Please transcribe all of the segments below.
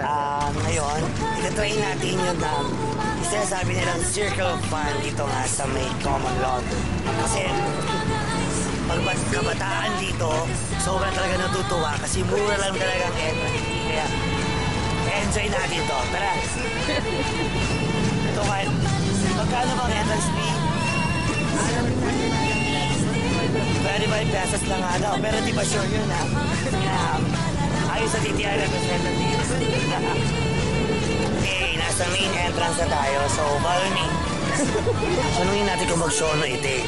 Ah, ngayon, itatrain natin yung um, sinasabi nilang circle of fun dito nga sa may common law. Kasi, pag bat- kabataan dito, sobrang talaga natutuwa kasi mura lang talaga ang fee. Kaya, enjoy natin to. Tara! Ito kahit, magkano bang entrance fee? 25 pesos lang daw, pero di ba sure yun ha? Yeah. Okay, nasa main entrance na tayo, so follow me. Tanungin natin kung mag-show no ite.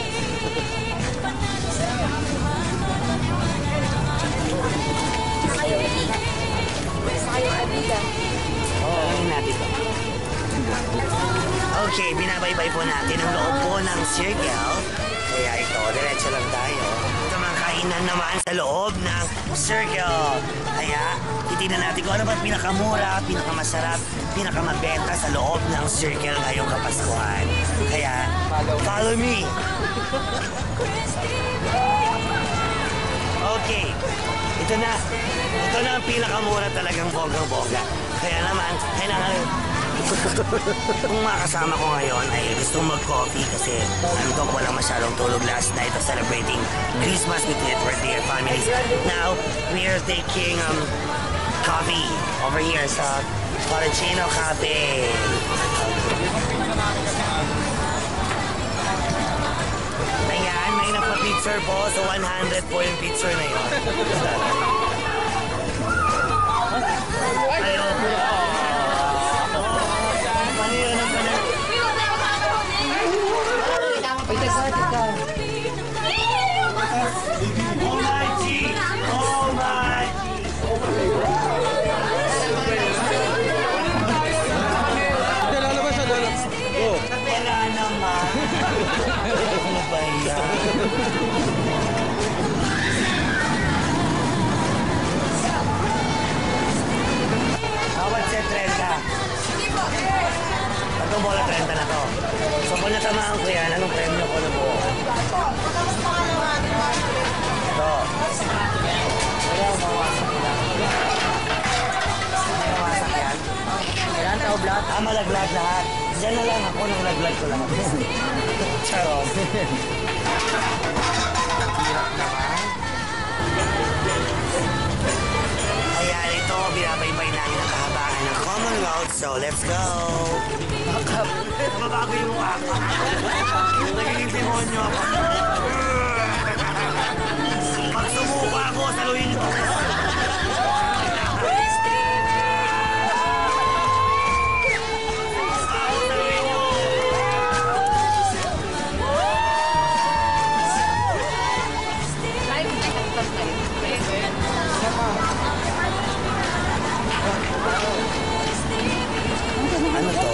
Kayo, kayo, Abida. Tanungin natin to. Okay, binabaybay po natin ang loob po ng circle. Kaya ito, diretso lang tayo. Ito mga kainan naman sa loob ng circle. Kaya, titignan natin kung ano ba pinakamura, pinakamasarap, pinakamabenta sa loob ng circle ngayong Kapaskuhan. Kaya, follow me. Okay. Ito na. Ito na ang pinakamura talagang bogang-boga. Kaya naman, kailangan... Kung makasama ko ngayon ay gusto mag-coffee kasi andok walang masyadong tulog last night of celebrating Christmas with with their families. Now, we are taking um, coffee over here sa Cappuccino Cafe. Ayan, may nagpa-picture po. So, 100 po yung picture na yun. Ayaw Tatlong bola 30 na to. So kung natamaan ko yan, anong premyo ko na buo? Ito. Wala, mawasak yan. Mawasak yan. Yan, tao black. Ah, malaglag lahat. Diyan na lang ako nang laglag ko lahat. Charot. Ayan, ito, binabaybay namin ang kahabaan ng Commonwealth. So, let's go! Nababago yung mukha ko. Nagiging demonyo ako. Pag sumuka ako, saluhin ako. Ako, niyo. Ano to?